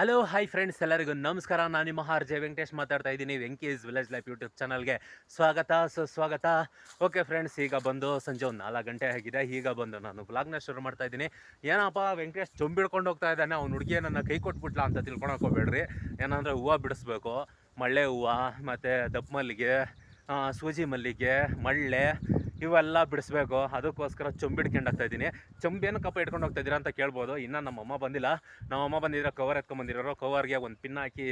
Hello hi friends ಎಲ್ಲರಿಗೂ ನಮಸ್ಕಾರ. ನಾನು ನಿಮ್ಮ ಆರ್ ಜೆ ವೆಂಕಟೇಶ್ ಮಾತಾಡ್ತಾ ಇದ್ದೀನಿ ವೆಂಕೀಸ್ ವಿಲೇಜ್ ಲೈಫ್ ಯೂಟ್ಯೂಬ್ ಚಾನಲ್ಗೆ ಸ್ವಾಗತ, ಸುಸ್ವಾಗತ. ಓಕೆ ಫ್ರೆಂಡ್ಸ್ ಈಗ ಬಂದು ಸಂಜೆ ಒಂದು ನಾಲ್ಕು ಗಂಟೆ ಆಗಿದೆ. ಈಗ ಬಂದು ನಾನು ಬ್ಲಾಗ್ನ ಶುರು ಮಾಡ್ತಾ ಇದ್ದೀನಿ. ಏನಪ್ಪ, ವೆಂಕಟೇಶ್ ಚೊಂಬಿಡ್ಕೊಂಡು ಹೋಗ್ತಾ ಇದ್ದಾನೆ. ಅವ್ನು ಹುಡುಗಿ ನನ್ನ ಕೈ ಕೊಟ್ಬಿಟ್ಲ ಅಂತ ತಿಳ್ಕೊಳಕೋಬೇಡ್ರಿ ಏನಂದರೆ ಹೂವು ಬಿಡಿಸ್ಬೇಕು. ಮಳ್ಳೆ ಹೂವು, ಮತ್ತು ದಪ್ಪ ಮಲ್ಲಿಗೆ ಸೂಜಿ ಮಲ್ಲಿಗೆ, ಮಳ್ಳೆ ಇವೆಲ್ಲ ಬಿಡಿಸ್ಬೇಕು. ಅದಕ್ಕೋಸ್ಕರ ಚೊಂಬಿಡ್ಕೊಂಡು ಹೋಗ್ತಾ ಇದ್ದೀನಿ. ಏನು ಕಪ್ಪ ಇಟ್ಕೊಂಡು ಹೋಗ್ತಾ ಇದ್ದೀರಾ ಅಂತ ಕೇಳ್ಬೋದು. ಇನ್ನು ನಮ್ಮಮ್ಮ ಬಂದಿಲ್ಲ. ನಮ್ಮಮ್ಮ ಬಂದಿದ್ರೆ ಕವರ್ ಎತ್ಕೊಂಬಂದಿರೋರು. ಕವರ್ಗೆ ಒಂದು ಪಿನ್ ಹಾಕಿ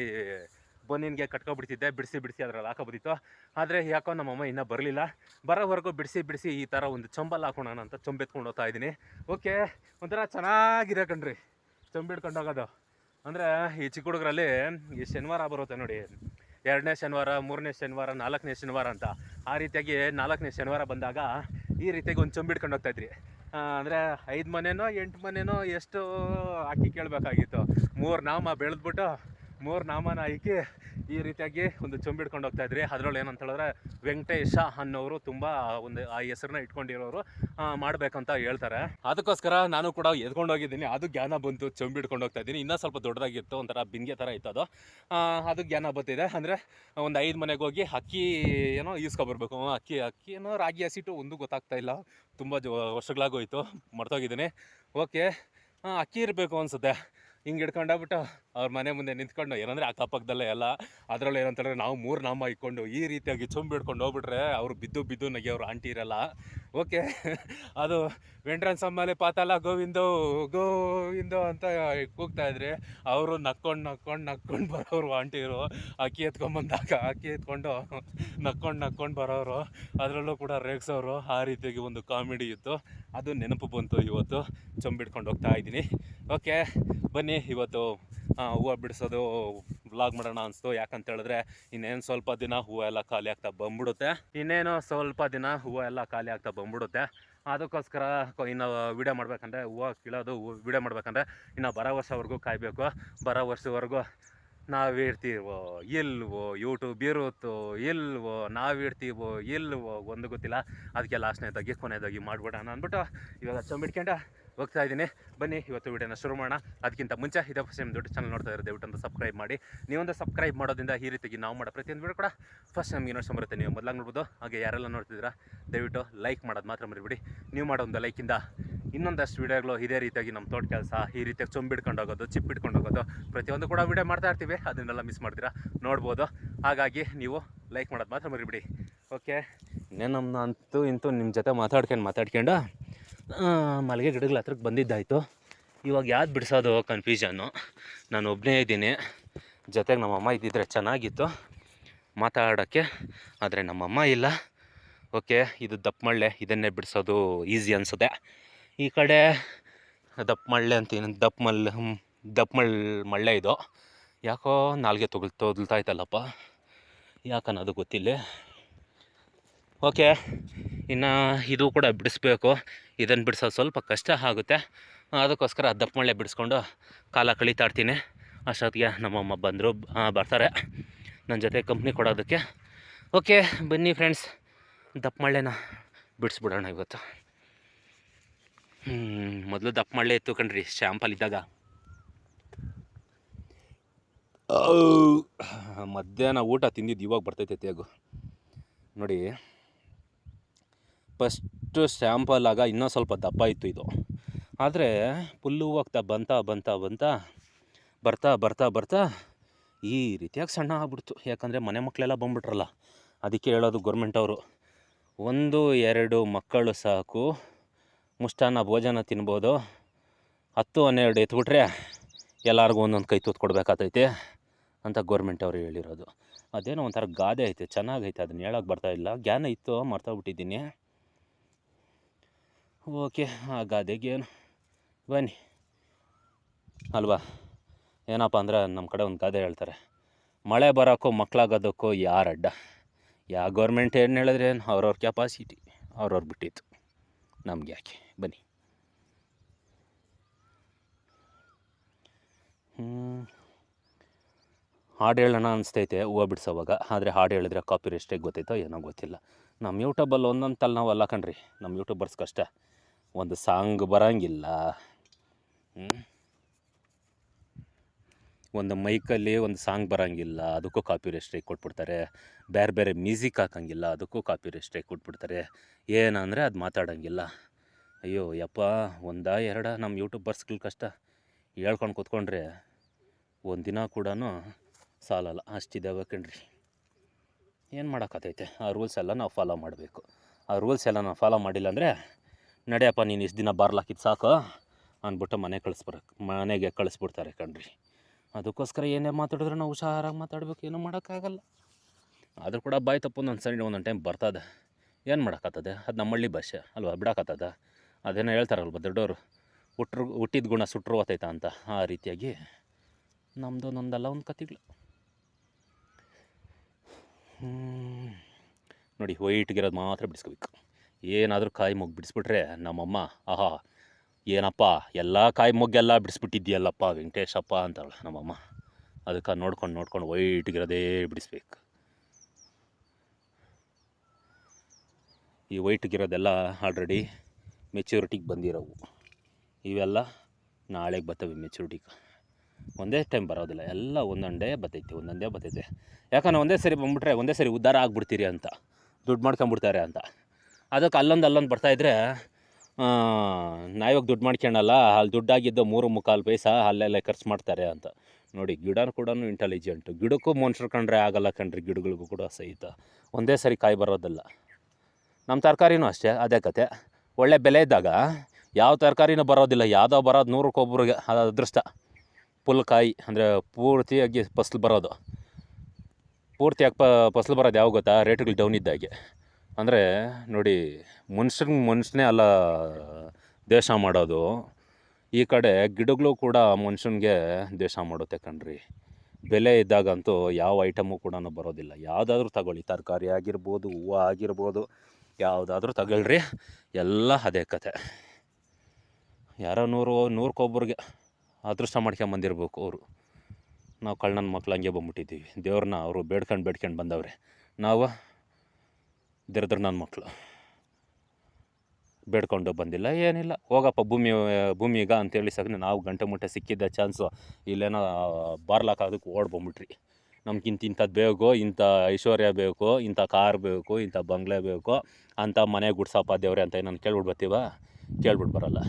ಬನ್ನಿನ್ಗೆ ಕಟ್ಕೊಬಿಡ್ತಿದ್ದೆ ಬಿಡಿಸಿ ಬಿಡಿಸಿ ಅದ್ರಲ್ಲಿ ಹಾಕೋಬೋದಿತ್ತು ಆದರೆ ಯಾಕೋ ನಮ್ಮಮ್ಮ ಇನ್ನೂ ಬರಲಿಲ್ಲ. ಬರೋವರೆಗೂ ಬಿಡಿಸಿ ಬಿಡಿಸಿ ಈ ಥರ ಒಂದು ಚೊಂಬಲ್ಲಿ ಹಾಕೋಣ ಅಂತ ಚೊಂಬೆತ್ಕೊಂಡು ಹೋಗ್ತಾ ಇದ್ದೀನಿ. ಓಕೆ, ಒಂಥರ ಚೆನ್ನಾಗಿದೆ ಕಣ್ರಿ. ಚೊಂಬಿಡ್ಕೊಂಡೋಗೋದು ಅಂದರೆ ಈ ಚಿಕ್ಕ ಹುಡುಗರಲ್ಲಿ ಈ ಶನಿವಾರ ಬರುತ್ತೆ ನೋಡಿ. ಎರಡನೇ ಶನಿವಾರ, ಮೂರನೇ ಶನಿವಾರ, ನಾಲ್ಕನೇ ಶನಿವಾರ ಅಂತ ಆ ರೀತಿಯಾಗಿ ನಾಲ್ಕನೇ ಶನಿವಾರ ಬಂದಾಗ ಈ ರೀತಿಯಾಗಿ ಒಂದು ಚೊಂಬಿಡ್ಕೊಂಡು ಹೋಗ್ತಾ ಇದ್ರಿ. ಅಂದರೆ ಐದು ಮನೆನೋ, ಎಂಟು ಮನೆನೋ ಎಷ್ಟು ಅಕ್ಕಿ ಕೇಳಬೇಕಾಗಿತ್ತು. ಮೂರು ನಾಮ ಬೆಳೆದ್ಬಿಟ್ಟು ಮೂರು ನಾಮನ ಹಾಕಿ ಈ ರೀತಿಯಾಗಿ ಒಂದು ಚೊಂಬಿಡ್ಕೊಂಡು ಹೋಗ್ತಾ ಇದ್ರಿ. ಅದ್ರಲ್ಲಿ ಏನಂತ ಹೇಳಿದ್ರೆ ವೆಂಕಟೇಶ ಅನ್ನೋರು ತುಂಬ ಒಂದು, ಆ ಹೆಸರನ್ನ ಇಟ್ಕೊಂಡಿರೋರು ಮಾಡ್ಬೇಕಂತ ಹೇಳ್ತಾರೆ. ಅದಕ್ಕೋಸ್ಕರ ನಾನು ಕೂಡ ಎದ್ಕೊಂಡು ಹೋಗಿದ್ದೀನಿ. ಅದು ಜ್ಞಾನ ಬಂತು ಚೊಂಬಿಡ್ಕೊಂಡು ಹೋಗ್ತಾ ಇದ್ದೀನಿ. ಇನ್ನೂ ಸ್ವಲ್ಪ ದೊಡ್ಡದಾಗಿತ್ತು, ಒಂಥರ ಬಿಂಗೆ ಥರ ಇತ್ತು ಅದು. ಅದು ಜ್ಞಾನ ಬತ್ತಿದೆ ಅಂದರೆ ಒಂದು ಐದು ಮನೆಗೆ ಹೋಗಿ ಅಕ್ಕಿ ಏನೋ ಈಸ್ಕೊಬರ್ಬೇಕು. ಅಕ್ಕಿ ಅಕ್ಕಿ ಏನೋ ರಾಗಿ ಹಸಿಟ್ಟು, ಒಂದು ಗೊತ್ತಾಗ್ತಾ ಇಲ್ಲ. ತುಂಬ ಜೋ, ವರ್ಷಗಳಾಗೋಯ್ತು, ಮರ್ತೋಗಿದ್ದೀನಿ. ಓಕೆ ಅಕ್ಕಿ ಇರಬೇಕು ಅನ್ಸುತ್ತೆ. ಹಿಂಗೆ ಹಿಡ್ಕೊಂಡೋಗ್ಬಿಟ್ಟು ಅವ್ರ ಮನೆ ಮುಂದೆ ನಿಂತ್ಕೊಂಡು ಏನಂದರೆ ಅಕ್ಕಪಕ್ಕದಲ್ಲೇ ಎಲ್ಲ, ಅದರಲ್ಲಿ ಏನಂತಂದ್ರೆ ನಾವು ಮೂರು ನಾಮ ಇಕ್ಕೊಂಡು ಈ ರೀತಿಯಾಗಿ ಚುಂಬಿ ಹೋಗ್ಬಿಟ್ರೆ ಅವ್ರು ಬಿದ್ದು ಬಿದ್ದು ನಗೆ ಅವ್ರ ಆಂಟಿ ಇರಲ್ಲ. ಓಕೆ. ಅದು ವೆಂಟ್ರನ್ ಸಮ್ಮಲ್ಲಿ ಪಾತಾಲ ಗೋವಿಂದೋ ಗೋವಿಂದೋ ಅಂತ ಕೂಗ್ತಾ ಇದ್ರಿ ಅವರು ನಕ್ಕೊಂಡು ನಕ್ಕೊಂಡು ನಕ್ಕೊಂಡು ಬರೋರು ಆಂಟಿರು. ಅಕ್ಕಿ ಎತ್ಕೊಂಬಂದಾಗ ಅಕ್ಕಿ ಎತ್ಕೊಂಡು ನಕ್ಕೊಂಡು ನಕ್ಕೊಂಡು ಬರೋರು. ಅದರಲ್ಲೂ ಕೂಡ ರೇಗ್ಸೋರು. ಆ ರೀತಿಯಾಗಿ ಒಂದು ಕಾಮಿಡಿ ಇತ್ತು. ಅದು ನೆನಪು ಬಂತು ಇವತ್ತು. ಚೊಂಬಿಡ್ಕೊಂಡು ಹೋಗ್ತಾ ಇದ್ದೀನಿ. ಓಕೆ, ಬನ್ನಿ ಇವತ್ತು ಹೂವು ಬಿಡಿಸೋದು ವ್ಲಾಗ್ ಮಾಡೋಣ ಅನಿಸ್ತು. ಯಾಕಂತ ಹೇಳಿದ್ರೆ ಇನ್ನೇನು ಸ್ವಲ್ಪ ದಿನ ಹೂವು ಎಲ್ಲ ಖಾಲಿ ಆಗ್ತಾ ಬಂದ್ಬಿಡುತ್ತೆ. ಇನ್ನೇನು ಸ್ವಲ್ಪ ದಿನ ಹೂವು ಎಲ್ಲ ಖಾಲಿ ಆಗ್ತಾ ಬಂದ್ಬಿಡುತ್ತೆ. ಅದಕ್ಕೋಸ್ಕರ ಇನ್ನು ವಿಡಿಯೋ ಮಾಡ್ಬೇಕಂದ್ರೆ ಹೂವು ಕೀಳೋದು ವೀಡಿಯೋ ಮಾಡ್ಬೇಕಂದ್ರೆ ಇನ್ನು ಬರೋ ವರ್ಷವರೆಗೂ ಕಾಯಬೇಕು. ಬರೋ ವರ್ಷವರೆಗೂ ನಾವಿರ್ತೀವೋ, ಇಲ್ವೋ ಯೂಟ್ಯೂಬ್ ಇರುತ್ತೋ, ಇಲ್ವೋ, ನಾವಿರ್ತೀವೋ, ಇಲ್ವೋ, ಒಂದು ಗೊತ್ತಿಲ್ಲ. ಅದಕ್ಕೆ ಲಾಸ್ಟ್ನೇದಾಗಿ ಕೊನೆಯದಾಗಿ ಮಾಡ್ಬಿಡೋಣ ಅಂದ್ಬಿಟ್ಟು ಇವಾಗ ಚಂಬಿಡ್ಕೊಂಡು ಹೋಗ್ತಾ ಇದ್ದೀನಿ. ಬನ್ನಿ, ಇವತ್ತು ವಿಡಿಯೋನ ಶುರು ಮಾಡೋಣ. ಅದಕ್ಕಿಂತ ಮುಂಚೆ ಇದೇ ಫಸ್ಟ್ ಟೈಮ್ ದೊಡ್ಡ ಚಾನಲ್ ನೋಡ್ತಾ ಇದ್ದಾರೆ ದಯವಿಟ್ಟು ಸಬ್ಸ್ಕ್ರೈಬ್ ಮಾಡಿ. ನೀವೊಂದು ಸಬ್ಸ್ಕ್ರೈಬ್ ಮಾಡೋದ್ರಿಂದ ಈ ರೀತಿಗೆ ನಾವು ಮಾಡೋ ಪ್ರತಿಯೊಂದು ವಿಡಿಯೋ ಕೂಡ ಫಸ್ಟ್ ನಮ್ಗೆ ಇನ್ನೊಂದು ಬರುತ್ತೆ. ನೀವು ಮೊದಲಾಗಿ ನೋಡ್ಬೋದು, ಹಾಗೆ ಯಾರೆಲ್ಲ ನೋಡ್ತಿದ್ದೀರಾ, ದಯವಿಟ್ಟು ಲೈಕ್ ಮಾಡೋದು ಮಾತ್ರ ಮರಿಬಿಡಿ. ನೀವು ಮಾಡೋ ಒಂದು ಲೈಕಿಂದ ಇನ್ನೊಂದಷ್ಟು ವೀಡಿಯೋಗಳು ಇದೇ ರೀತಿಯಾಗಿ ನಮ್ಮ ತೋಟ ಕೆಲಸ, ಈ ರೀತಿಯಾಗಿ ಚೊಂಬಿಡ್ಕೊಂಡು ಹೋಗೋದು, ಚಿಪ್ ಇಟ್ಕೊಂಡು ಹೋಗೋದು, ಪ್ರತಿಯೊಂದು ಕೂಡ ವೀಡಿಯೋ ಮಾಡ್ತಾ ಇರ್ತೀವಿ. ಅದನ್ನೆಲ್ಲ ಮಿಸ್ ಮಾಡ್ತೀರಾ, ನೋಡ್ಬೋದು. ಹಾಗಾಗಿ ನೀವು ಲೈಕ್ ಮಾಡೋದು ಮಾತ್ರ ಮರಿಬಿಡಿ. ಓಕೆ ಇನ್ನೇನು ನಮ್ಮ ಅಂತೂ ಇಂತೂ ನಿಮ್ಮ ಜೊತೆ ಮಾತಾಡ್ಕೊಂಡು ಮಾತಾಡ್ಕೊಂಡು ಮಲ್ಲಿಗೆ ಗಿಡಗಳ ಹತ್ರಕ್ಕೆ ಬಂದಿದ್ದಾಯಿತು. ಇವಾಗ ಯಾವ್ದು ಬಿಡಿಸೋದು ಕನ್ಫ್ಯೂಷನ್ನು ನಾನು ಒಬ್ಬನೇ ಇದ್ದೀನಿ. ಜೊತೆಗೆ ನಮ್ಮಮ್ಮ ಇದ್ದಿದ್ರೆ ಚೆನ್ನಾಗಿತ್ತು. ಮಾತಾಡೋಕ್ಕೆ, ಆದರೆ ನಮ್ಮಮ್ಮ ಇಲ್ಲ. ಓಕೆ, ಇದು ದಪ್ಪ ಮಳ್ಳೆ ಇದನ್ನೇ ಬಿಡಿಸೋದು ಈಸಿ ಅನಿಸುತ್ತೆ. ಈ ಕಡೆ ದಪ್ಪ ಮಳ್ಳೆ ಏನು ದಪ್ಪ ದಪ್ಪಮಳ್ ದಪ್ಪ ಮಳ್ ಮಳ್ಳೆ ಇದು. ಯಾಕೋ ನಾಲ್ಗೆ ತೊಗಲ್ ತೊದಲ್ತಾ ಇತ್ತಲ್ಲಪ್ಪ. ಯಾಕನ್ನೋದು ಗೊತ್ತಿಲ್ಲ. ಓಕೆ ಇನ್ನು ಇದು ಕೂಡ ಬಿಡಿಸ್ಬೇಕು. ಇದನ್ನು ಬಿಡಿಸೋದು ಸ್ವಲ್ಪ ಕಷ್ಟ ಆಗುತ್ತೆ. ಅದಕ್ಕೋಸ್ಕರ ದಪ್ಪ ಮಳ್ಳೆ ಬಿಡಿಸ್ಕೊಂಡು ಕಾಲ ಕಳೀತಾ ಇರ್ತೀನಿ ಅಷ್ಟೊತ್ತಿಗೆ ನಮ್ಮಮ್ಮ ಬಂದರು ಬರ್ತಾರೆ. ನನ್ನ ಜೊತೆ ಕಂಪ್ನಿ ಕೊಡೋದಕ್ಕೆ. ಓಕೆ ಬನ್ನಿ ಫ್ರೆಂಡ್ಸ್ ದಪ್ಪ ಮಳೆನ ಬಿಡಿಸ್ಬಿಡೋಣ ಇವತ್ತು. ಮೊದಲು ದಪ್ಪ ಮಳ್ಳೆ ಇತ್ತು ಕಣ್ರಿ ಶ್ಯಾಂಪಲ್ ಇದ್ದಾಗ. ಮಧ್ಯಾಹ್ನ ಊಟ ತಿಂದಿದ್ದು ಇವಾಗ ಬರ್ತೈತೆ, ತೇಗು. ನೋಡಿ. ಫಸ್ಟು ಸ್ಯಾಂಪಲ್ ಆಗ ಇನ್ನೂ ಸ್ವಲ್ಪ ದಪ್ಪ ಇತ್ತು ಇದು. ಆದರೆ ಫುಲ್ಲು ಹೋಗ್ತಾ ಬಂತಾ ಬಂತಾ ಬಂತಾ ಬರ್ತಾ ಬರ್ತಾ ಬರ್ತಾ ಈ ರೀತಿಯಾಗಿ ಸಣ್ಣ ಆಗ್ಬಿಡ್ತು. ಯಾಕಂದರೆ ಮನೆ ಮಕ್ಕಳೆಲ್ಲ ಬಂದ್ಬಿಟ್ರಲ್ಲ, ಅದಕ್ಕೆ ಹೇಳೋದು ಗೌರ್ಮೆಂಟ್ ಅವರು. ಒಂದು, ಎರಡು ಮಕ್ಕಳು ಸಾಕು ಮುಷ್ಟಾನ ಭೋಜನ ತಿನ್ಬೋದು. ಹತ್ತು, ಹನ್ನೆರಡು ಎತ್ಬಿಟ್ರೆ ಎಲ್ಲರಿಗೂ ಒಂದೊಂದು ಕೈ ತೂತು ಕೊಡಬೇಕಾತೈತೆ ಅಂತ ಗೌರ್ಮೆಂಟ್ ಅವರು ಹೇಳಿರೋದು. ಅದೇನೋ ಒಂಥರ ಗಾದೆ ಐತೆ, ಚೆನ್ನಾಗೈತೆ, ಅದನ್ನ ಬರ್ತಾ ಇಲ್ಲ. ಜ್ಞಾನ ಇತ್ತು, ಮರ್ತೋಗ್ಬಿಟ್ಟಿದ್ದೀನಿ. ಓಕೆ ಆ ಗಾದೆಗೆ ಏನು ಬನ್ನಿ. ಅಲ್ವಾ? ಏನಪ್ಪ ಅಂದ್ರೆ ನಮ್ಮ ಕಡೆ ಒಂದು ಗಾದೆ ಹೇಳ್ತಾರೆ. ಮಳೆ ಬರೋಕ್ಕೂ ಮಕ್ಕಳಾಗೋದಕ್ಕೂ ಯಾರು ಅಡ್ಡ? ಯಾ ಗೌರ್ಮೆಂಟ್ ಏನು ಹೇಳಿದ್ರೆ ಏನು? ಅವ್ರವ್ರ ಕೆಪಾಸಿಟಿ ಅವ್ರವ್ರು ಬಿಟ್ಟಿತ್ತು. ನಮ್ಗೆ ಯಾಕೆ? ಬನ್ನಿ. ಹಾಡು ಹೇಳೋಣ ಅನಿಸ್ತೈತೆ, ಹೂವು ಬಿಡಿಸೋವಾಗ. ಆದರೆ ಹಾಡು ಹೇಳಿದ್ರೆ ಕಾಪಿ ರೆಸ್ಟೇಗೆ ಗೊತ್ತೈತೋ ಏನೋ ಗೊತ್ತಿಲ್ಲ. ನಮ್ಮ ಯೂಟ್ಯೂಬಲ್ಲಿ ಒಂದೊಂದು ತಲೆ ನಾವು ಅಲ್ಲ ಕಣ್ರಿ. ನಮ್ಮ ಯೂಟ್ಯೂಬರ್ಸ್ ಕಷ್ಟ ಒಂದು ಸಾಂಗ್ ಬರೋಂಗಿಲ್ಲ. ಒಂದು ಮೈಕಲ್ಲಿ ಒಂದು ಸಾಂಗ್ ಬರೋಂಗಿಲ್ಲ. ಅದಕ್ಕೂ ಕಾಪಿ ಸ್ಟ್ರೈಕ್ ಕೊಟ್ಬಿಡ್ತಾರೆ. ಬೇರೆ ಬೇರೆ ಮ್ಯೂಸಿಕ್ ಹಾಕೋಂಗಿಲ್ಲ. ಅದಕ್ಕೂ ಕಾಪಿ ಸ್ಟ್ರೈಕ್ ಕೊಟ್ಬಿಡ್ತಾರೆ. ಏನಂದರೆ ಅದು ಮಾತಾಡೋಂಗಿಲ್ಲ. ಅಯ್ಯೋ, ಯಪ್ಪ, ಒಂದ ಎರಡ? ನಮ್ಮ ಯೂಟ್ಯೂಬರ್ಸ್ಗಳ ಕಷ್ಟ. ಹೇಳ್ಕೊಂಡು ಕೂತ್ಕೊಂಡ್ರೆ ಒಂದು ದಿನ ಕೂಡ ಸಾಲಲ್ಲ. ಅಷ್ಟಿದ್ದಾವೆ ಕಣ್ರಿ ಏನು ಮಾಡೋಕ್ಕಾತೈತೆ ಆ ರೂಲ್ಸ್ ಎಲ್ಲ ನಾವು ಫಾಲೋ ಮಾಡಬೇಕು. ಆ ರೂಲ್ಸ್ ಎಲ್ಲ ನಾವು ಫಾಲೋ ಮಾಡಿಲ್ಲ ಅಂದರೆ ನಡೆಯಪ್ಪ ನೀನು ಇಷ್ಟು ದಿನ ಬಾರ್ಲಾಕಿದ್ದು ಸಾಕು, ಅಂದ್ಬಿಟ್ಟು ಮನೆ ಕಳಿಸ್ಬರಕ್ಕೆ ಮನೆಗೆ ಕಳಿಸ್ಬಿಡ್ತಾರೆ ಕಣ್ರಿ. ಅದಕ್ಕೋಸ್ಕರ ಏನೇ ಮಾತಾಡಿದ್ರು ನಾವು ಹುಷಾರಾಗಿ ಮಾತಾಡ್ಬೇಕು, ಏನೂ ಮಾಡೋಕ್ಕಾಗಲ್ಲ. ಆದರೂ ಕೂಡ ಬಾಯಿ ತಪ್ಪು ಒಂದೊಂದು ಒಂದೊಂದು ಟೈಮ್ ಬರ್ತದೆ. ಏನು ಮಾಡೋಕ್ಕಾಗ್ತದೆ ಅದು ನಮ್ಮ ಹಳ್ಳಿ ಭಾಷೆ ಅಲ್ವಾ ಬಿಡಕತ್ತದ ಅದೇನೋ ಹೇಳ್ತಾರಲ್ವ ದೊಡ್ಡವರು ಹುಟ್ಟ್ರು ಹುಟ್ಟಿದ ಗುಣ ಸುಟ್ಟರು ಓತೈತ ಅಂತ ಆ ರೀತಿಯಾಗಿ ನಮ್ಮದು ಒಂದೊಂದಲ್ಲ ಒಂದು ಕತೆಗಳು. ನೋಡಿ ವೈಟ್ಗಿರೋದು ಮಾತ್ರ ಬಿಡಿಸ್ಕೋಬೇಕು. ಏನಾದರೂ ಕಾಯಿ ಮೊಗ್ಗು ಬಿಡಿಸ್ಬಿಟ್ರೆ ನಮ್ಮಮ್ಮ, ಆಹಾ, ಏನಪ್ಪ, ಎಲ್ಲ ಕಾಯಿ ಮೊಗ್ಗೆಲ್ಲ ಬಿಡಿಸ್ಬಿಟ್ಟಿದ್ಯಲ್ಲಪ್ಪ ವೆಂಕಟೇಶಪ್ಪ ಅಂತಾಳೆ ನಮ್ಮಮ್ಮ. ಅದಕ್ಕೆ ನೋಡ್ಕೊಂಡು ನೋಡ್ಕೊಂಡು ವೈಟ್ಗಿರೋದೇ ಬಿಡಿಸ್ಬೇಕು. ಈ ವೈಟ್ಗಿರೋದೆಲ್ಲ ಆಲ್ರೆಡಿ ಮೆಚ್ಯೂರಿಟಿಗೆ ಬಂದಿರೋವು. ಇವೆಲ್ಲ ನಾಳೆಗೆ ಬರ್ತವೆ ಮೆಚ್ಯೂರಿಟಿಗೆ ಒಂದೇ ಟೈಮ್ ಬರೋದಿಲ್ಲ, ಎಲ್ಲ ಒಂದೊಂದೇ ಬರ್ತೈತಿ, ಒಂದೊಂದೇ ಬರ್ತೈತೆ. ಯಾಕಂದ್ರೆ ಒಂದೇ ಸರಿ ಬಂದ್ಬಿಟ್ರೆ, ಒಂದೇ ಸರಿ ಉದ್ಧಾರ ಆಗ್ಬಿಡ್ತೀರಿ ಅಂತ, ದುಡ್ಡು ಮಾಡ್ಕೊಂಬಿಡ್ತಾರೆ ಅಂತ. ಅದಕ್ಕೆ ಅಲ್ಲೊಂದು ಅಲ್ಲೊಂದು ಬರ್ತಾಯಿದ್ರೆ ನಾವಿವಾಗ ದುಡ್ಡು ಮಾಡ್ಕೊಳಲ್ಲ ಅಲ್ಲಿ ದುಡ್ಡಾಗಿದ್ದು ಮೂರು ಮುಕ್ಕಾಲು ಪೈಸಾ ಅಲ್ಲೆಲ್ಲ ಖರ್ಚು ಮಾಡ್ತಾರೆ ಅಂತ. ನೋಡಿ ಗಿಡ ಕೂಡ ಇಂಟೆಲಿಜೆಂಟು ಗಿಡಕ್ಕೂ ಮನುಷ್ಯರು ಕಂಡ್ರೆ ಆಗಲ್ಲ ಕಣ್ರಿ, ಗಿಡಗಳಿಗೂ ಕೂಡ ಸಹಿತ. ಒಂದೇ ಸರಿ ಕಾಯಿ ಬರೋದಿಲ್ಲ. ನಮ್ಮ ತರಕಾರಿನೂ ಅಷ್ಟೇ, ಅದೇ ಕತೆ. ಒಳ್ಳೆ ಬೆಲೆ ಇದ್ದಾಗ ಯಾವ ತರಕಾರಿನೂ ಬರೋದಿಲ್ಲ. ಯಾವುದೋ ಬರೋದು ನೂರಕ್ಕೊಬ್ರಿಗೆ ಅದು ಅದೃಷ್ಟ. ಫುಲ್ ಕಾಯಿ ಅಂದರೆ ಪೂರ್ತಿಯಾಗಿ ಫಸ್ಲು ಬರೋದು. ಪೂರ್ತಿಯಾಗಿ ಫಸ್ಲು ಬರೋದು ಯಾವ ಗೊತ್ತಾ? ರೇಟ್ಗಳು ಡೌನ್ ಇದ್ದಾಗೆ. ಅಂದರೆ ನೋಡಿ ಮನುಷ್ಯನ ಮನುಷ್ಯನೇ ಅಲ್ಲ ದೇಶ ಮಾಡೋದು. ಈ ಕಡೆ ಗಿಡಗಳು ಕೂಡ ಮನುಷ್ಯನಿಗೆ ದೇಶ ಮಾಡುತ್ತೆ ಕಣ್ರಿ. ಬೆಲೆ ಇದ್ದಾಗಂತೂ ಯಾವ ಐಟಮು ಕೂಡ ಬರೋದಿಲ್ಲ. ಯಾವುದಾದ್ರೂ ತಗೊಳ್ಳಿ. ತರಕಾರಿ ಆಗಿರ್ಬೋದು, ಹೂವು ಆಗಿರ್ಬೋದು, ಯಾವುದಾದ್ರೂ ತಗೊಳ್ರಿ. ಎಲ್ಲ ಅದೇ ಕತೆ. ಯಾರೋ ನೂರು ನೂರಕ್ಕೊಬ್ಬರಿಗೆ ಅದೃಷ್ಟ ಮಾಡ್ಕೊಂಬಂದಿರ್ಬೇಕು ಅವರು. ನಾವು ಕಳ್ಳನ ಮಕ್ಳು ಹಂಗೆ ಬಂದ್ಬಿಟ್ಟಿದ್ದೀವಿ. ದೇವ್ರನ್ನ ಅವರು ಬೇಡ್ಕೊಂಡು ಬೇಡ್ಕೊಂಡು ಬಂದವ್ರೆ. ನಾವು ದರಿದ್ರ ನನ್ನ ಮಕ್ಕಳು ಬೇಡ್ಕೊಂಡು ಬಂದಿಲ್ಲ, ಏನಿಲ್ಲ. ಹೋಗಪ್ಪ, ಭೂಮಿ, ಭೂಮಿಗ ಅಂತೇಳಿ ಸಗನೆ ನಾವು ಗಂಟೆ ಮುಟ್ಟೆ ಸಿಕ್ಕಿದ್ದ ಚಾನ್ಸು ಇಲ್ಲೇನೋ ಬಾರ್ಲಾಕ್ ಅದಕ್ಕೆ ಓಡ್ ಬಂದ್ಬಿಟ್ರಿ. ನಮ್ಗಿಂತ ಇಂಥದ್ದು ಬೇಕು, ಇಂಥ ಐಶ್ವರ್ಯ ಬೇಕು, ಇಂಥ ಕಾರ್ ಬೇಕು, ಇಂಥ ಬಂಗ್ಲೆ ಬೇಕು, ಅಂಥ ಮನೆ ಗುಡ್ಸಪ್ಪ ದೇವ್ರೆ ಅಂತ ನಾನು ಕೇಳ್ಬಿಟ್ಟು ಬರ್ತೀವ ಕೇಳ್ಬಿಟ್ಟು ಬರಲ್ಲ.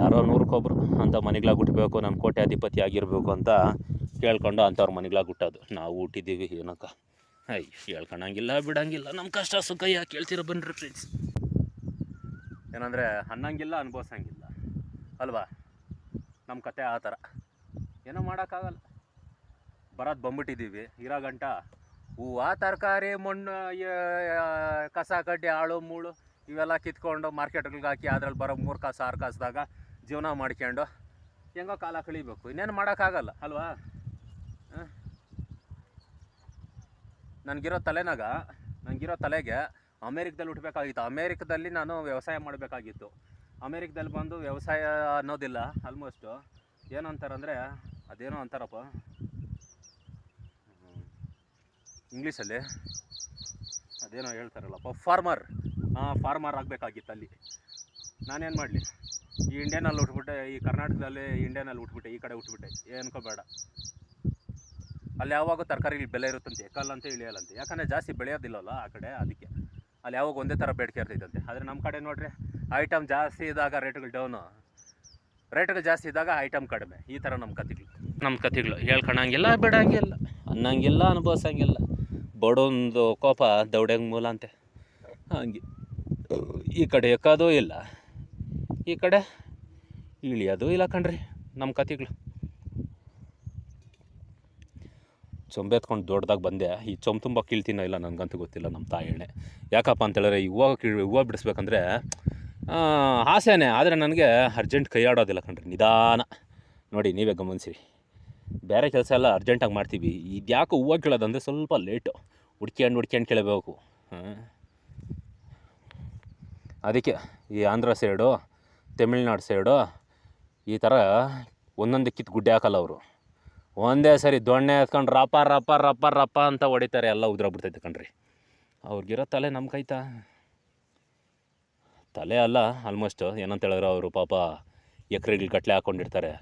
ಯಾರೋ ನೂರಕ್ಕೊಬ್ರು ಅಂಥ ಮನೆಗಳಾಗ ಹುಟ್ಟಬೇಕು ನಾನು ಕೋಟ್ಯಾಧಿಪತಿ ಆಗಿರಬೇಕು ಅಂತ ಕೇಳ್ಕೊಂಡು ಅಂಥವ್ರ ಮನೆಗಳಾಗ ಹುಟ್ಟೋದು. ನಾವು ಹುಟ್ಟಿದ್ದೀವಿ ಏನಕ್ಕ. ಅಯ್ಯ ಹೇಳ್ಕೊಳಂಗಿಲ್ಲ ಬಿಡಂಗಿಲ್ಲ. ನಮ್ಮ ಕಷ್ಟ, ಸುಖ ಯಾಕೆ ಹೇಳ್ತೀರ ಬನ್ರಿ ಫ್ರೆಂಡ್ಸ್ ಏನಂದರೆ ಅನ್ನಂಗಿಲ್ಲ, ಅನ್ಭವಿಸಂಗಿಲ್ಲ. ಅಲ್ವಾ? ನಮ್ಮ ಕತೆ ಆ ಥರ. ಏನೋ ಮಾಡೋಕ್ಕಾಗಲ್ಲ. ಬರೋದು ಬಂದ್ಬಿಟ್ಟಿದ್ದೀವಿ. ಇರೋ ಗಂಟ ಹೂವು ತರಕಾರಿ, ಮಣ್ಣು ಕಸ, ಕಡ್ಡಿ, ಆಳು, ಮೂಳು, ಇವೆಲ್ಲ ಕಿತ್ಕೊಂಡು ಮಾರ್ಕೆಟ್ಗಳಿಗೆ ಹಾಕಿ ಅದ್ರಲ್ಲಿ ಬರೋ ಮೂರು ಕಾಸು, ಆರು ಕಾಸ್ದಾಗ ಜೀವನ ಮಾಡ್ಕೊಂಡು ಹೆಂಗೋ ಕಾಲ ಕಳಿಬೇಕು. ಇನ್ನೇನು ಮಾಡೋಕ್ಕಾಗಲ್ಲ, ಅಲ್ವಾ? ನನಗಿರೋ ತಲೆನಾಗ, ನನಗಿರೋ ತಲೆಗೆ ಅಮೇರಿಕದಲ್ಲಿ ಹುಟ್ಟಬೇಕಾಗಿತ್ತು ಅಮೇರಿಕದಲ್ಲಿ ನಾನು ವ್ಯವಸಾಯ ಮಾಡಬೇಕಾಗಿತ್ತು. ಅಮೇರಿಕದಲ್ಲಿ ಬಂದು ವ್ಯವಸಾಯ ಅನ್ನೋದಿಲ್ಲ ಆಲ್ಮೋಸ್ಟು ಏನು ಅಂತಾರಂದರೆ ಅದೇನೋ ಅಂತಾರಪ್ಪ. ಇಂಗ್ಲೀಷಲ್ಲಿ ಅದೇನೋ ಹೇಳ್ತಾರಲ್ಲಪ್ಪ. ಫಾರ್ಮರ್ ಹಾಂ ಫಾರ್ಮರ್ ಆಗಬೇಕಾಗಿತ್ತು ಅಲ್ಲಿ. ನಾನೇನು ಮಾಡಲಿ? ಈ ಇಂಡಿಯಾನಲ್ಲಿ ಹುಟ್ಬಿಟ್ಟೆ, ಈ ಕರ್ನಾಟಕದಲ್ಲಿ ಇಂಡಿಯಾನಲ್ಲಿ ಹುಟ್ಬಿಟ್ಟೆ, ಈ ಕಡೆ ಹುಟ್ಬಿಟ್ಟೆ. ಏನ್ಕೋಬೇಡ ಅಲ್ಲಿ ಯಾವಾಗ ತರಕಾರಿ ಬೆಲೆ ಇರುತ್ತಂತೆ ಎಕ್ಕಲ್ಲ ಅಂತ ಇಳಿಯಲ್ಲಂತೆ. ಯಾಕಂದರೆ ಜಾಸ್ತಿ ಬೆಳೆಯೋದಿಲ್ಲಲ್ಲ ಆ ಕಡೆ ಅದಕ್ಕೆ. ಅಲ್ಲಿ ಯಾವಾಗ ಒಂದೇ ಥರ ಬೇಡಿಕೆ ಇರ್ತೈತಂತೆ. ಆದರೆ ನಮ್ಮ ಕಡೆ ನೋಡ್ರಿ ಐಟಮ್ ಜಾಸ್ತಿ ಇದ್ದಾಗ ರೇಟ್ಗಳು ಡೌನು ರೇಟ್ಗಳು ಜಾಸ್ತಿ ಇದ್ದಾಗ ಐಟಮ್ ಕಡಿಮೆ. ಈ ಥರ ನಮ್ಮ ಕತೆಗಳು ನಮ್ಮ ಕತೆಗಳು ಹೇಳ್ಕೊಳಂಗಿಲ್ಲ ಬಿಡಂಗಿಲ್ಲ, ಅನ್ನಂಗಿಲ್ಲ, ಅನುಭವಿಸಂಗಿಲ್ಲ. ಬಡೊಂದು ಕೋಪ ದೌಡ್ಯಂಗೆ ಮೂಲ ಅಂತೆ. ಹಂಗೆ. ಈ ಕಡೆ ಎಕ್ಕೋದೂ ಇಲ್ಲ. ಈ ಕಡೆ ಇಳಿಯೋದು ಇಲ್ಲ ಕಣ್ರಿ ನಮ್ಮ ಕತೆಗಳು ಚೊಂಬೆ ಎತ್ಕೊಂಡು ದೊಡ್ಡದಾಗಿ ಬಂದೆ, ಈ ಚೊಂಬ ತುಂಬ ಕೀಳ್ತೀನೋ ಇಲ್ಲ ನನಗಂತೂ ಗೊತ್ತಿಲ್ಲ ನಮ್ಮ ತಾಯಿ ಯಾಕಪ್ಪ ಅಂತೇಳಿದ್ರೆ, ಈ ಹೂವು ಕೀಳ್, ಹೂವು ಬಿಡಿಸ್ಬೇಕಂದ್ರೆ ಆಸೆನೇ, ಆದರೆ ನನಗೆ ಅರ್ಜೆಂಟ್ ಕೈ ಆಡೋದಿಲ್ಲ ಕಣ್ರಿ, ನಿಧಾನ. ನೋಡಿ, ನೀವೇ ಗಮನಿಸಿ ಬೇರೆ ಕೆಲಸ ಎಲ್ಲ ಅರ್ಜೆಂಟಾಗಿ ಮಾಡ್ತೀವಿ. ಇದು ಯಾಕೆ ಹೂವು ಕೀಳೋದಂದರೆ ಸ್ವಲ್ಪ ಲೇಟು ಹುಡ್ಕ್ಯಂಡು ಹುಡ್ಕ್ಯಂಡು ಕೇಳಬೇಕು. ಅದಕ್ಕೆ ಈ ಆಂಧ್ರ ಸೈಡು ತಮಿಳ್ನಾಡು ಸೈಡು ಈ ಥರ ಒಂದೊಂದು ಕಿತ್ತು ಗುಡ್ಡೆ ಹಾಕಲ್ಲ ಅವರು. ಒಂದೇ ಸರಿ ದೊಣ್ಣೆ ಎತ್ಕೊಂಡು ರಪ ರಪ ರಪ ರಪ್ಪ ಅಂತ ಹೊಡಿತಾರೆ, ಎಲ್ಲ ಉದ್ರೋಗ್ಬಿಡ್ತೈತೆ ಕಣ್ರಿ. ಅವ್ರಿಗಿರೋ ತಲೆ ನಮ್ಮ ಕೈತಾ? ತಲೆ ಅಲ್ಲ ಆಲ್ಮೋಸ್ಟ್ ಏನಂತ ಹೇಳಿದ್ರೆ ಅವರು ಪಾಪ ಎಕರೆಗಳು ಗಟ್ಟಲೆ ಹಾಕ್ಕೊಂಡಿರ್ತಾರೆ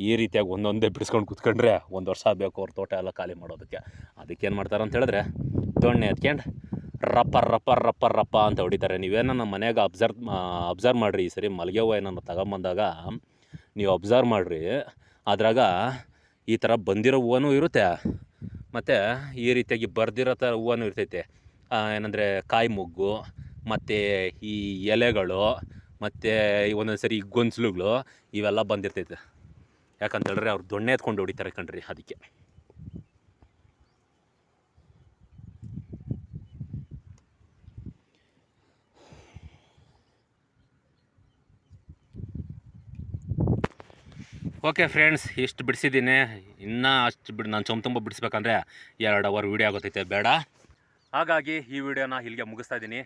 ಈ ರೀತಿಯಾಗಿ ಒಂದೊಂದೇ ಬಿಡಿಸ್ಕೊಂಡು ಕೂತ್ಕೊಂಡ್ರೆ ಒಂದು ವರ್ಷ ಬೇಕು ಅವ್ರ ತೋಟ ಎಲ್ಲ ಖಾಲಿ ಮಾಡೋದಕ್ಕೆ. ಅದಕ್ಕೇನು ಮಾಡ್ತಾರೆ ಅಂತ ಹೇಳಿದ್ರೆ, ದೊಣ್ಣೆ ಎತ್ಕೊಂಡು ರಪ್ಪ ರಪ್ಪ ರಪ್ಪ ರಪ್ಪ ಅಂತ ಹೊಡಿತಾರೆ. ನೀವೇನ ನಮ್ಮ ಮನೆಯಾಗ ಅಬ್ಸರ್ವ್ ಅಬ್ಸರ್ವ್ ಮಾಡಿರಿ. ಈ ಸರಿ ಮಲ್ಲಿಗೆ ಹೂವು ಏನನ್ನು ತಗೊಂಬಂದಾಗ, ನೀವು ಅಬ್ಸರ್ವ್ ಮಾಡಿರಿ. ಅದ್ರಾಗ ಈ ಥರ ಬಂದಿರೋ ಹೂವನೂ ಇರುತ್ತೆ. ಮತ್ತು ಈ ರೀತಿಯಾಗಿ ಬರ್ದಿರೋ ಥರ ಹೂವನೂ ಇರ್ತೈತೆ. ಏನಂದರೆ ಕಾಯಿ ಮೊಗ್ಗು, ಮತ್ತು ಈ ಎಲೆಗಳು, ಮತ್ತು ಒಂದೊಂದು ಸರಿ ಗೊಂಚಲುಗಳು ಇವೆಲ್ಲ ಬಂದಿರ್ತೈತೆ. ಯಾಕಂತೇಳಿದ್ರೆ ಅವ್ರು ದೊಣ್ಣೆ ಎತ್ಕೊಂಡು ಹೊಡಿತಾರೆ ಕಣ್ರಿ, ಅದಕ್ಕೆ. ಓಕೆ ಫ್ರೆಂಡ್ಸ್ ಇಷ್ಟು ಬಿಡಿಸಿದ್ದೀನಿ. ಇನ್ನೂ ಅಷ್ಟು ಬಿಡಿ ನಾನು ಚೊಂಬ ತುಂಬ ಬಿಡಿಸ್ಬೇಕಂದ್ರೆ ಎರಡು ಅವರ್ ವೀಡಿಯೋ ಆಗೋತೈತೆ, ಬೇಡ. ಹಾಗಾಗಿ ಈ ವಿಡಿಯೋನ ಇಲ್ಲಿಗೆ ಮುಗಿಸ್ತಾ ಇದ್ದೀನಿ.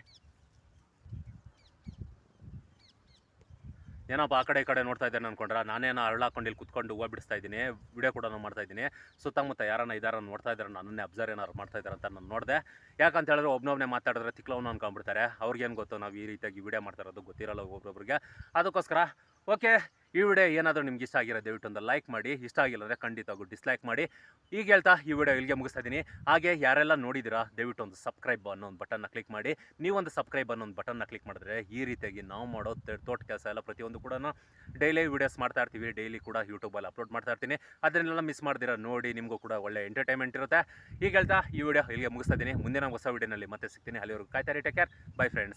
ಏನಪ್ಪ ಆ ಕಡೆ ಈ ಕಡೆ ನೋಡ್ತಾ ಇದ್ದೇನೆ ಅನ್ಕೊಂಡ್ರ? ನಾನೇನೋ ಅರಳು ಹಾಕೊಂಡು ಇಲ್ಲಿ ಕುತ್ಕೊಂಡು ಹೂವು ಬಿಡಿಸ್ತಾ ಇದ್ದೀನಿ, ವಿಡಿಯೋ ಕೂಡ ಮಾಡ್ತಾ ಇದ್ದೀನಿ. ಸುತ್ತಮುತ್ತ ಯಾರನ್ನ ಇದಾರ ನೋಡ್ತಾ ಇದ್ದಾರೆ ನನ್ನೇ ಅಬ್ಸರ್ವ್ ಏನಾರು ಮಾಡ್ತಾ ಇದ್ದಾರೆ ಅಂತ ನಾನು ನೋಡಿದೆ. ಯಾಕಂತ ಹೇಳಿದ್ರೆ ಒಬ್ಬನೊಬ್ಬನೇ ಮಾತಾಡಿದ್ರೆ ತಿಕ್ಲವನು ಅನ್ಕೊಂಡ್ಬಿಡ್ತಾರೆ. ಅವ್ರಿಗೇನು ಗೊತ್ತು ನಾವು ಈ ರೀತಿಯಾಗಿ ವಿಡಿಯೋ ಮಾಡ್ತಾ ಇರೋದು ಗೊತ್ತಿರಲ್ಲ ಒಬ್ಬೊಬ್ರಿಗೆ ಅದಕ್ಕೋಸ್ಕರ ಓಕೆ ಈ ವಿಡಿಯೋ ಏನಾದರೂ ನಿಮ್ಗೆ ಇಷ್ಟ ಆಗಿರೋ ದಯವಿಟ್ಟು ಒಂದು ಲೈಕ್ ಮಾಡಿ. ಇಷ್ಟ ಆಗಿಲ್ಲ ಅಂದರೆ ಖಂಡಿತವಾಗೂ ಡಿಸ್ಲೈಕ್ ಮಾಡಿ. ಈಗ ಹೇಳ್ತಾ ಈ ವಿಡಿಯೋ ಇಲ್ಲಿಗೆ ಮುಗಿಸ್ತಾ ಇದ್ದೀನಿ. ಹಾಗೆ ಯಾರೆಲ್ಲ ನೋಡಿದಿರಾ ದಯವಿಟ್ಟು ಒಂದು ಸಬ್ಸ್ಕ್ರೈಬ್ ಅನ್ನೋ ಒಂದು ಬಟನ್ನ ಕ್ಲಿಕ್ ಮಾಡಿ. ನೀವೊಂದು ಸಬ್ಸ್ಕ್ರೈಬ್ ಅನ್ನೋ ಒಂದು ಬಟನ್ನ ಕ್ಲಿಕ್ ಮಾಡಿದ್ರೆ ಈ ರೀತಿಯಾಗಿ ನಾವು ಮಾಡೋ ತೋಟ ಕೆಲಸ ಎಲ್ಲ ಪ್ರತಿಯೊಂದು ಕೂಡ ಡೈಲಿ ವೀಡಿಯೋಸ್ ಮಾಡ್ತಾ ಇರ್ತೀವಿ. ಡೈಲಿ ಕೂಡ ಯೂಟ್ಯೂಬಲ್ಲಿ ಅಪ್ಲೋಡ್ ಮಾಡ್ತಾ ಇರ್ತೀನಿ. ಅದನ್ನೆಲ್ಲ ಮಿಸ್ ಮಾಡ್ದಿರ ನೋಡಿ ನಿಮಗೂ ಕೂಡ ಒಳ್ಳೆ ಎಂಟರ್ಟೈನ್ಮೆಂಟ್ ಇರುತ್ತೆ. ಈಗ ಹೇಳ್ತಾ ಈ ವಿಡಿಯೋ ಇಲ್ಲಿಗೆ ಮುಗಿಸ್ತಾ ಇದ್ದೀನಿ. ಮುಂದಿನ ಹೊಸ ವಿಡಿಯೋನಲ್ಲಿ ಮತ್ತೆ ಸಿಗ್ತೀನಿ. ಅಲ್ಲಿವರೆಗೂ ಕಾಯ್ತಾರೆ ಟೇಕ್ ಕೇರ್ ಬೈ ಫ್ರೆಂಡ್ಸ್